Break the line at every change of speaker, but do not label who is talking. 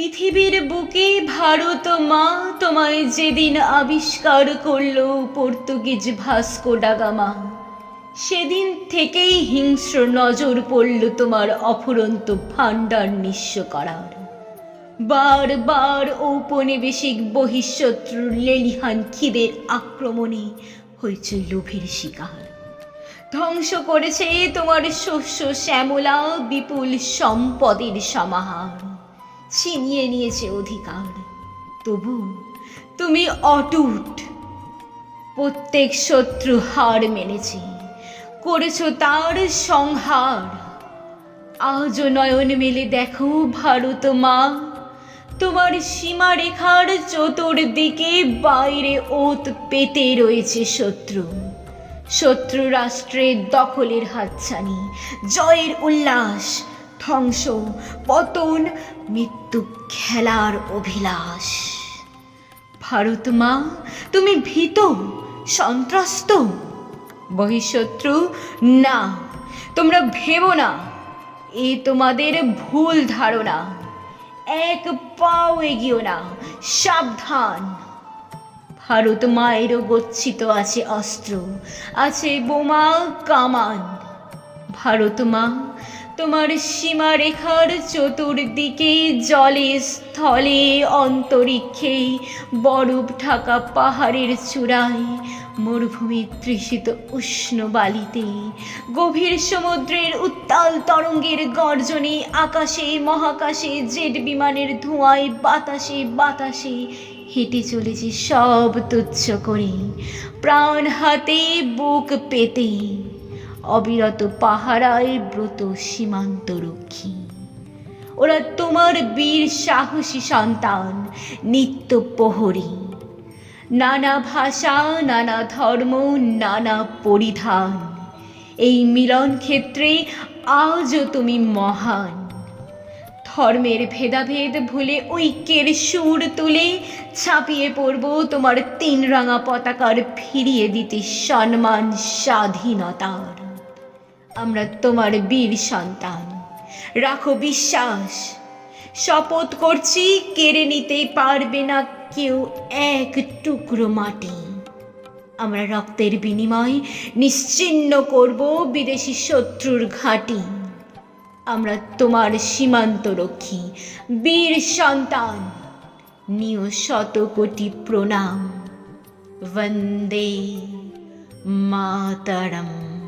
পৃথিবীর বুকে ভারত মা তোমায় যেদিন আবিষ্কার করল পর্তুগিজ ভাস্কো ডাগামা সেদিন থেকেই হিংস্র নজর পড়ল তোমার অফুরন্ত ভাণ্ডার নিঃস্ব করার। বারবার ঔপনিবেশিক বহিঃশত্রুর লেলিহান খিদের আক্রমণে হয়েছে লোভের শিকার। ধ্বংস করেছে তোমার শস্য শ্যামলা বিপুল সম্পদের সমাহার। ছিনিয়ে নিয়েছে অধিকার। তবু তুমি অটুট। প্রত্যেক শত্রু হার মেনেছে। করেছ তার সংহার। আজও নয়ন মেলে দেখো ভারত মা। তোমার সীমারেখার চতুর্দিকে বাইরে ওত পেতে রয়েছে শত্রু। শত্রু রাষ্ট্রের দখলের হাতছানি, জয়ের উল্লাস ধ্বংস, পতন, মৃত্যু খেলার অভিলাষ। ভারত মা, তুমি ভীত, সন্ত্রস্ত? বহিঃশত্রু, না, তোমরা ভেবো না, এ তোমাদের ভুল ধারণা। এক পাও এগিয়েও না, সাবধান। ভারত মায়েরও গচ্ছিত আছে অস্ত্র, আছে বোমা কামান। ভারত মা তোমার সীমারেখার চতুর্দিকে জলে স্থলে অন্তরিক্ষে বরফ ঢাকা পাহাড়ের চূড়ায় মরুভূমির তৃষিত উষ্ণ বালিতে। গভীর সমুদ্রের উত্তাল তরঙ্গের গর্জনে আকাশে, মহাকাশে, জেট বিমানের ধোঁয়ায়, বাতাসে বাতাসে হেঁটে চলেছে সব তুচ্ছ করে। প্রাণ হাতে বুক পেতে। অবিরত পাহারায় ব্রত সীমান্ত রক্ষী। ওরা তোমার বীর সাহসী সন্তান, নিত্য প্রহরী। নানা ভাষা, নানা ধর্ম, নানা পরিধান। এই মিলন ক্ষেত্রে আজও তুমি মহান। ধর্মের ভেদাভেদ ভুলে ঐক্যের সুর তুলে ছাপিয়ে পড়ব তোমার তিন রাঙা পতাকার ফিরিয়ে দিতে সম্মান স্বাধীনতার। আমরা তোমার বীর সন্তান। রাখো বিশ্বাস। শপথ করছি, কেড়ে নিতে পারবে না কেউ এক টুকরো মাটি। আমরা রক্তের বিনিময় নিশ্চিন্ন করব বিদেশি শত্রুর ঘাঁটি। আমরা তোমার সীমান্ত রক্ষী, বীর সন্তান। নিয় শত কোটি প্রণাম। বন্দে মাতারম।